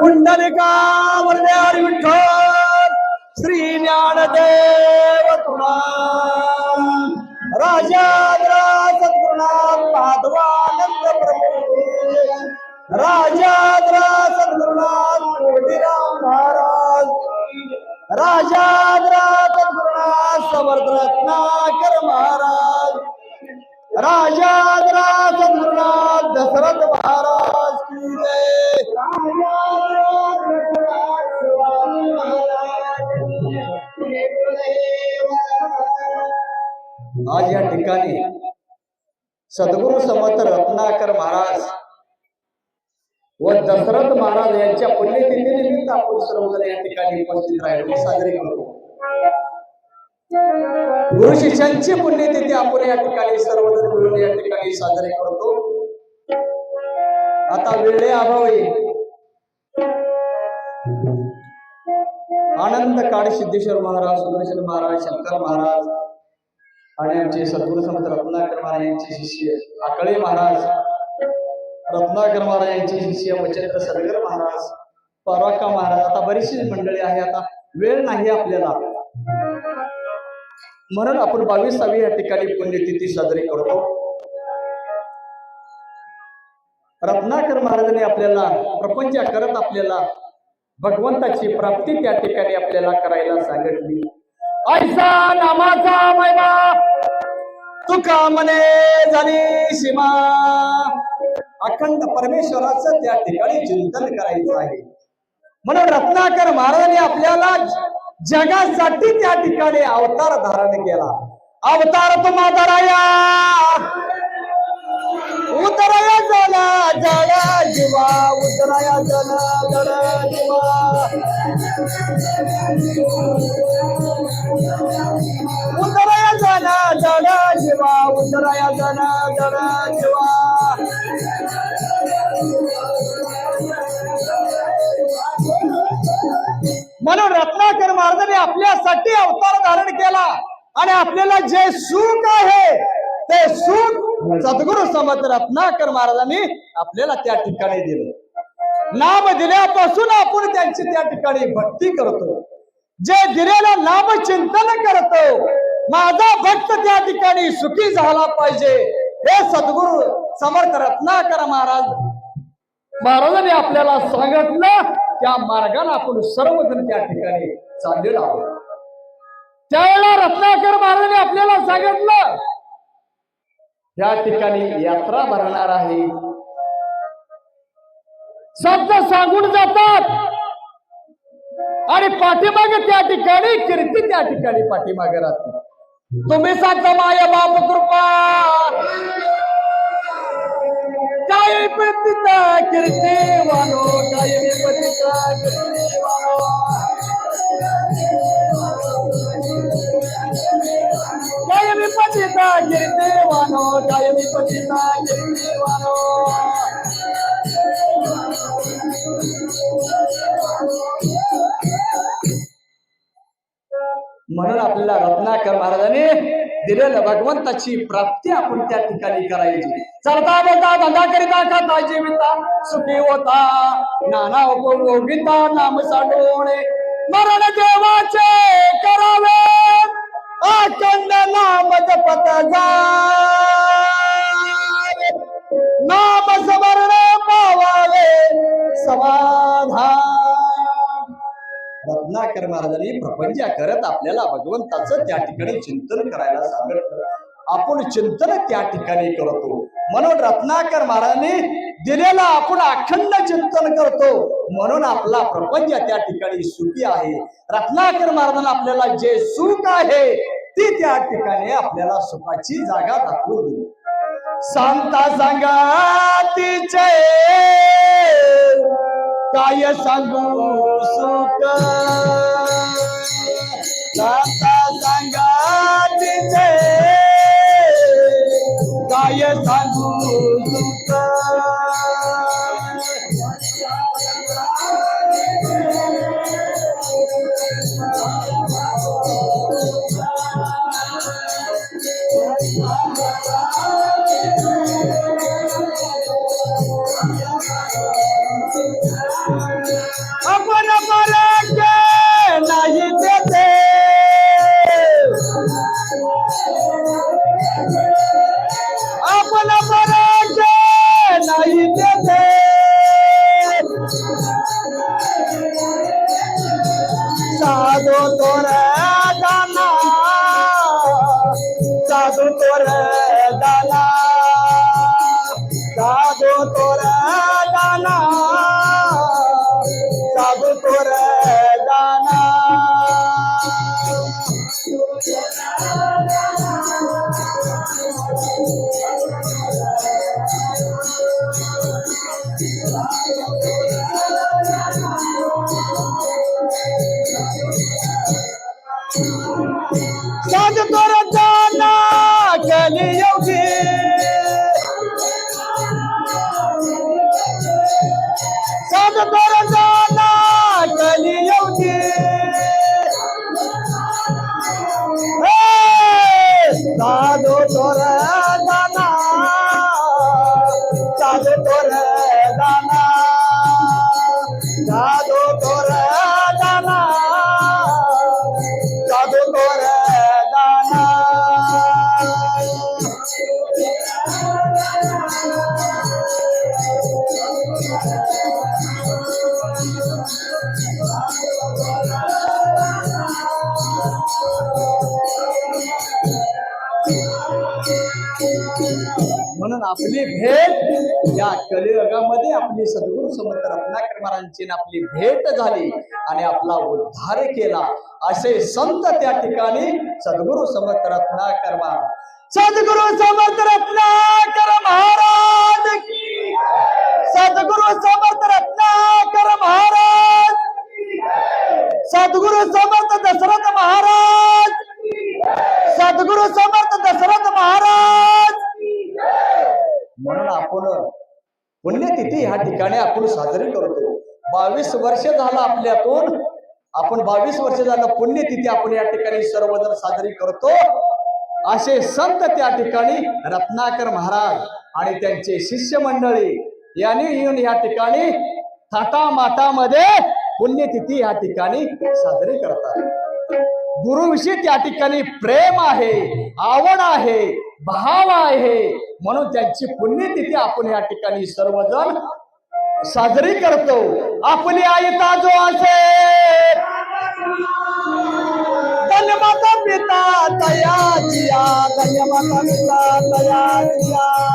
पुंडलिका वरद्यार विठ्ठल श्री ज्ञानदेव तुला. राजाद्रा सद्गुरुनाथ माधवानंद प्रभू. राजाद्रा सद्गुरुनाथ कोटीराम महाराज. राजाद्रा सद्गुरुनाथ समर्थ रत्नाकर महाराज. राजाद्रा सद्गुरुनाथ दशरथ महाराज की जय. सद्गुरु समर्थ रत्नाकर महाराज व दशरथ महाराज यांच्या पुण्यतिथीनिमित्त आपण सर्वजण या ठिकाणी उपस्थित राहिलो. साजरे करतो. गुरु शिष्यांची पुण्यतिथी आपण या ठिकाणी सर्वजण मिळून या ठिकाणी साजरे करतो. आता वेळे अभावी. आनंद काळ सिद्धेश्वर महाराज सुदर्शन महाराज शंकर महाराज आणि आमचे सद्गुरु संत रत्नाकर महाराज यांचे शिष्य आकळे महाराज रत्नाकर महाराज यांचे शिष्य मच्छेंद्र सरगर महाराज पाराका महाराज आता बरीचशी मंडळी आहे आता वेळ नाही आपल्याला. म्हणून आपण बावीसावी या ठिकाणी पुण्यतिथी साजरी करतो. रत्नाकर महाराजांनी आपल्याला प्रपंच करत आपल्याला भगवंताची प्राप्ती त्या ठिकाणी आपल्याला करायला सांगितली. ऐसा नामाचा महिमा तुका मने झाली सीमा. अखंड परमेश्वराचं त्या ठिकाणी चिंतन करायचं आहे. म्हणून रत्नाकर महाराजांनी आपल्याला जगासाठी त्या ठिकाणी अवतार धारण केला. अवतार तुम्हा धराया उतराया जला जला जीवा उतराया जन जला जीवा उतराया जन जला जीवा उतराया जन जला जीवा म्हणून रत्नाकर महाराजांनी आपल्यासाठी अवतार धारण केला आणि आपल्याला जे सुख आहे ते सुख सद्गुरु समर्थ रत्नाकर महाराजांनी आपल्याला त्या ठिकाणी दिलं. नाम दिल्यापासून आपण त्यांची त्या ठिकाणी भक्ती करतो. जे दिलेला नाम चिंतन करतो माझा भक्त त्या ठिकाणी सुखी झाला पाहिजे. हे सद्गुरु समर्थ रत्नाकर महाराज महाराजांनी आपल्याला सांगितलं त्या मार्गाने आपण सर्वजण त्या ठिकाणी चाललेलो आहोत. त्यावेळेला रत्नाकर महाराजांनी आपल्याला सांगितलं या ठिकाणी यात्रा भरणार आहे. शब्द सांगून जातात. आणि पाठीमागे त्या ठिकाणी कीर्ती त्या ठिकाणी पाठीमागे राहते. तुम्ही सांगता माया बाप कृपा. काय पतिता कीर्ती वानो काय पतिता कीर्ती वानो काय पतिता कीर्ती वानो काय पतिता कीर्ती वानो म्हणून आपल्याला रत्नाकर महाराजाने दिलेलं भगवंताची प्राप्ती आपण त्या ठिकाणी करायची. चढता बोलता धंदा करिता खाता जीविता सुखी होता नाना उपभोगिता नाम साठवणे मरण देवाचे करावे. अखंड नाम जपत जावे नाम स्मरण पावावे समाधान. रत्नाकर महाराजांनी प्रपंच करत आपल्याला भगवंताचं त्या ठिकाणी चिंतन करायला सांगितलं. आपण चिंतन त्या ठिकाणी करतो. म्हणून रत्नाकर महाराजांनी दिलेला आपण अखंड चिंतन करतो. म्हणून आपला प्रपंच त्या ठिकाणी सुखी आहे. रत्नाकर महाराजांना आपल्याला जे सुख आहे त्या ठिकाणी आपल्याला सुखाची जागा दाखवून दिली. सांगता सांगा तिचे काय सांगू सुख? सांगता सांगा तिचे काय सांगू सुख Yeah. साधू तोर कली योगी आपली भेट या कलियुगामध्ये आपली सद्गुरु समर्थ रत्नाकर महाराजांची आपली भेट झाली आणि आपला उद्धार केला. असे संत त्या ठिकाणी सद्गुरु समर्थ रत्नाकर महाराज. सद्गुरू समर्थ रत्नाकर महाराज सद्गुरु समर्थ रत्नाकर महाराज सद्गुरू समर्थ दशरथ महाराज सद्गुरू समर्थ दशरथ महाराज म्हणून आपण पुण्यतिथी ह्या ठिकाणी आपण साजरी करतो. बावीस वर्ष झालं आपल्यातून. आपण बावीस वर्ष झालं पुण्यतिथी आपण या ठिकाणी सर्वजण साजरी करतो. असे संत त्या ठिकाणी रत्नाकर महाराज आणि त्यांचे शिष्य मंडळी यांनी येऊन या ठिकाणी थाटा मातामध्ये पुण्यतिथी या ठिकाणी साजरी करतात. गुरुविषयी त्या ठिकाणी प्रेम आहे आवड आहे भाव आहे. म्हणून त्यांची पुण्यतिथी आपण या ठिकाणी सर्वजण साजरी करतो. आपली आई ताजो असे. धन्यमाता पिता दया जिया धन्यमाता पिता दया जिया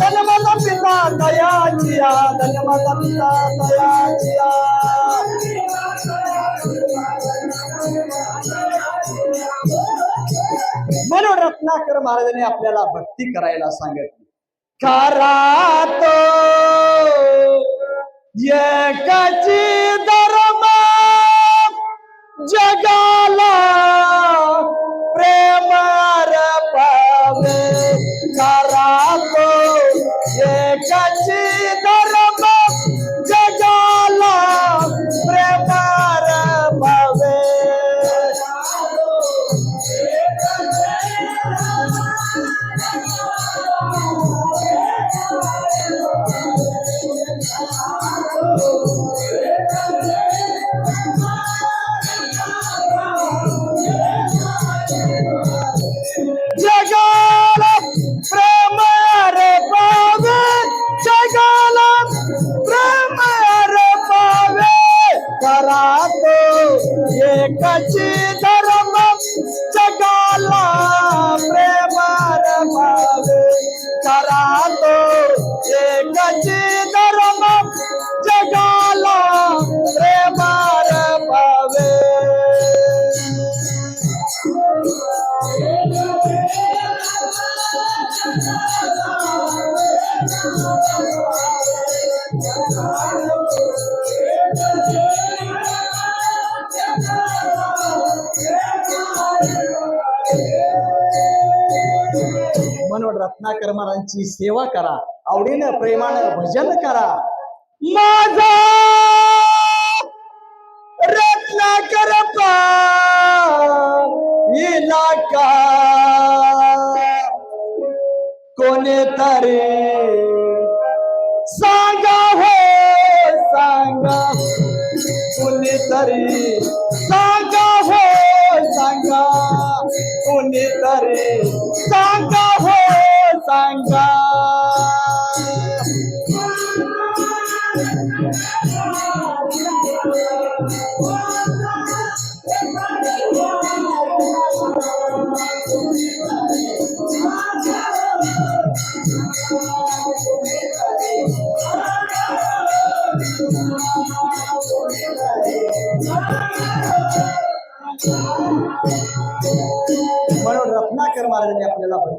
धन्यमाता पिता तयाचिया धन्यमाता पिता दया म्हणून रत्नाकर महाराजांनी आपल्याला भक्ती करायला सांगितली. करा तो म्हणून सेवा करा. आवडीनं प्रेमानं भजन करा. माझा रत्नाकर इलाका. कोणीतरी सांगा हो सांगा हो. कुणीतरी सांगा हो सांगा. कोणी तरी सांगा हो सांगा म्हणून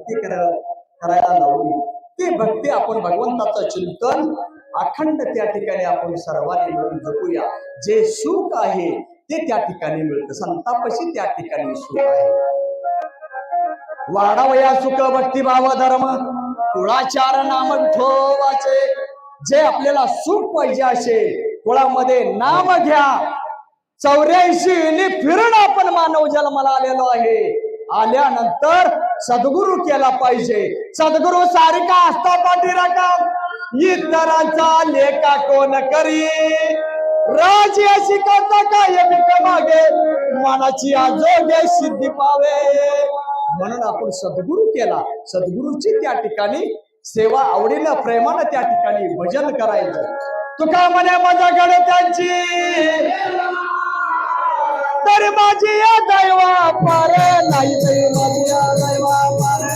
भक्ती करायला लावली ती भक्ती आपण भगवंताचं चिंतन अखंड त्या ठिकाणी आपण सर्वांनी मिळून जपूया. जे सुख आहे ते त्या ठिकाणी मिळतं. संतापशी त्या ठिकाणी सुख आहे. वाढावया सुख भक्ती भाव धर्म. कुळाचार नाम विठोबाचे जे आपल्याला सुख पाहिजे असे कुळामध्ये नाम घ्या. चौऱ्याऐंशी फिरण आपण मानव जन्माला आलेलो आहे. आल्यानंतर सद्गुरु केला पाहिजे. सद्गुरु सारिका असता पाठीराका इतरांचा लेखा कोण करी? राज अशी करता काय पिक मागे? मनाची आजोगे सिद्धी पावे. म्हणून आपण सद्गुरु केला. सद्गुरूची त्या ठिकाणी सेवा आवडीनं प्रेमानं त्या ठिकाणी भजन करायचं. तुका म्हणे माझ्याकडे त्यांची तर माझी या दैवा पार नाही तरी माझी या दैवा पार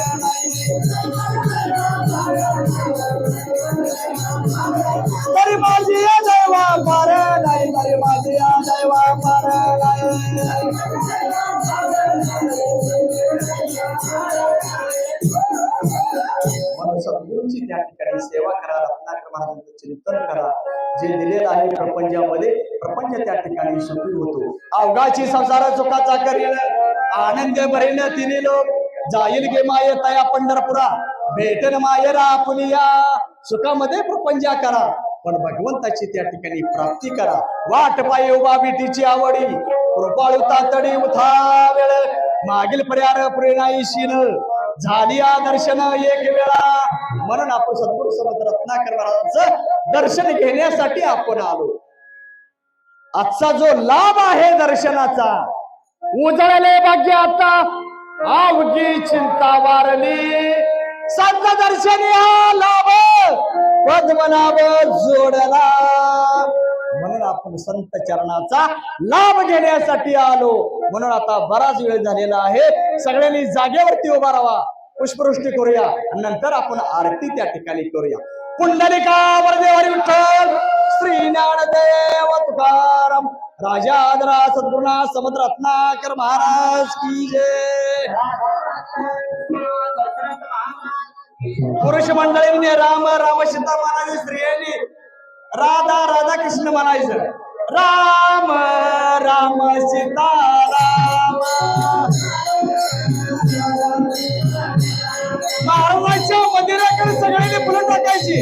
तरी माझी या दैवा पार नाही तरी माझी या दैवा पार नाही म्हणून सद्गुरूंची त्या ठिकाणी सेवा करा रत्नाकर महाराजांचं चिंतन करा. जे दिलेलं आहे प्रपंचामध्ये प्रपंच त्या ठिकाणी सुखी होतो. अवघाची संसार चुकाचा करील. आनंद भरीन तिने लोक. जाईल गे माय तया पंढरपुरा. भेटन मायरा आपुलिया सुखामध्ये प्रपंजा करा. पण भगवंताची त्या ठिकाणी प्राप्ती करा. वाट पायी उभा बेटीची आवडी. कृपाळू तातडी उथा वेळ. मागील पर्यार प्रेरणाईशीन झाली दर्शन एक वेळा. म्हणून आपण सद्गुरु समज रत्नाकर महाराजांचं दर्शन घेण्यासाठी आपण आलो. आजचा जो लाभ आहे दर्शनाचा उजळले भाग्य आता आवगी चिंता वारली. संत दर्शनी हा लाभ पद्मनाभ जोडला. म्हणून आपण संत चरणाचा लाभ घेण्यासाठी आलो. म्हणून आता बराच वेळ झालेला आहे. सगळ्यांनी जागेवरती उभा राहा. पुष्पवृष्टी करूया. नंतर आपण आरती त्या ठिकाणी करूया. पुंडलिका वरदेवारी विठ्ठल श्री ज्ञानदेव तुकाराम राजादरा सद्गुरुनाथ समुद्रत्नाकर महाराज की जय. पुरुष मंडळींनी राम राम सीता म्हणायचे स्त्रियांनी राधा राधा कृष्ण म्हणायचं. राम राम सीता राम. मंदिराकडे सगळ्यांनी फुलं टाकायची.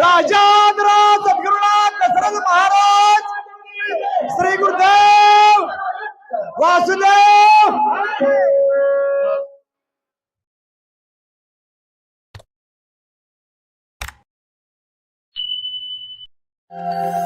राजाग्र सद्गुरुनाथ Dasharath Maharaj Shri Gurudev Vasudev Thank uh... you.